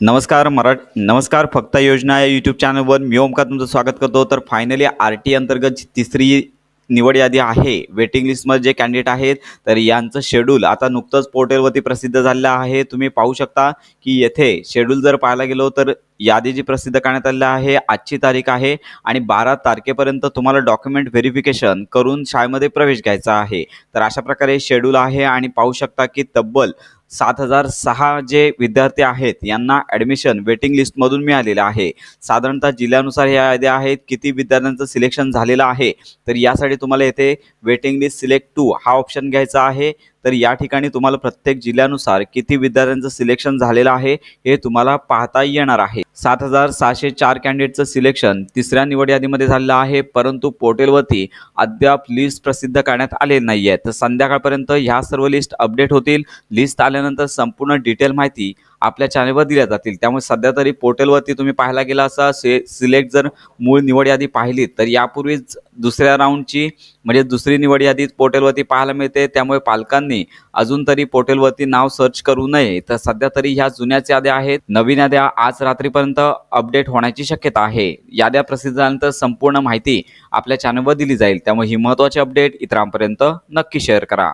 नमस्कार मराठ नमस्कार फक्त योजना या यूट्यूब चॅनलवर मी ओमका तुमचं स्वागत करतो. तर फायनली आर टी अंतर्गत जी तिसरी निवड यादी आहे वेटिंग लिस्टमध्ये जे कॅन्डिडेट आहेत तर यांचं शेड्यूल आता नुकतंच पोर्टलवरती प्रसिद्ध झालेलं आहे. तुम्ही पाहू शकता की येथे शेड्यूल जर पाहायला गेलो तर यादी जी प्रसिद्ध करण्यात आलेली आहे आजची तारीख आहे आणि बारा तारखेपर्यंत तुम्हाला डॉक्युमेंट व्हेरिफिकेशन करून शाळेमध्ये प्रवेश घ्यायचा आहे. तर अशा प्रकारे शेड्यूल आहे आणि पाहू शकता की तब्बल सात हजार सहा जे विद्यार्थी आहेत यांना ॲडमिशन वेटिंग लिस्टमधून मिळालेलं आहे. साधारणतः जिल्ह्यानुसार ह्या याद्या आहेत किती विद्यार्थ्यांचं सिलेक्शन झालेलं आहे. तर यासाठी तुम्हाला येथे वेटिंग लिस्ट सिलेक्ट टू हा ऑप्शन घ्यायचा आहे. तर या ठिकाणी तुम्हाला प्रत्येक जिल्ह्यानुसार किती विद्यार्थ्यांचं सिलेक्शन झालेलं आहे हे तुम्हाला पाहता येणार आहे. सात हजार सहाशे चार कॅन्डिडेटचं सिलेक्शन तिसऱ्या निवड यादीमध्ये झालेलं आहे परंतु पोर्टलवरती अद्याप लिस्ट प्रसिद्ध करण्यात आले नाही आहे तर संध्याकाळपर्यंत ह्या सर्व लिस्ट अपडेट होतील. लिस्ट आल्यानंतर संपूर्ण डिटेल माहिती आपल्या चॅनलवर दिल्या जातील. त्यामुळे सध्या तरी पोर्टलवरती तुम्ही पाहायला गेला असा से सिलेक्ट जर मूळ निवड यादी पाहिली तर यापूर्वीच दुसऱ्या राऊंडची म्हणजे दुसरी निवड यादी पोर्टलवरती पाहायला मिळते. त्यामुळे पालकांनी अजून तरी पोर्टलवरती नाव सर्च करू नये. तर सध्या तरी ह्या जुन्याच याद्या आहेत. नवीन याद्या आज रात्रीपर्यंत अपडेट होण्याची शक्यता आहे. याद्या प्रसिद्ध झाल्यानंतर संपूर्ण माहिती आपल्या चॅनलवर दिली जाईल. त्यामुळे ही महत्त्वाची अपडेट इतरांपर्यंत नक्की शेअर करा.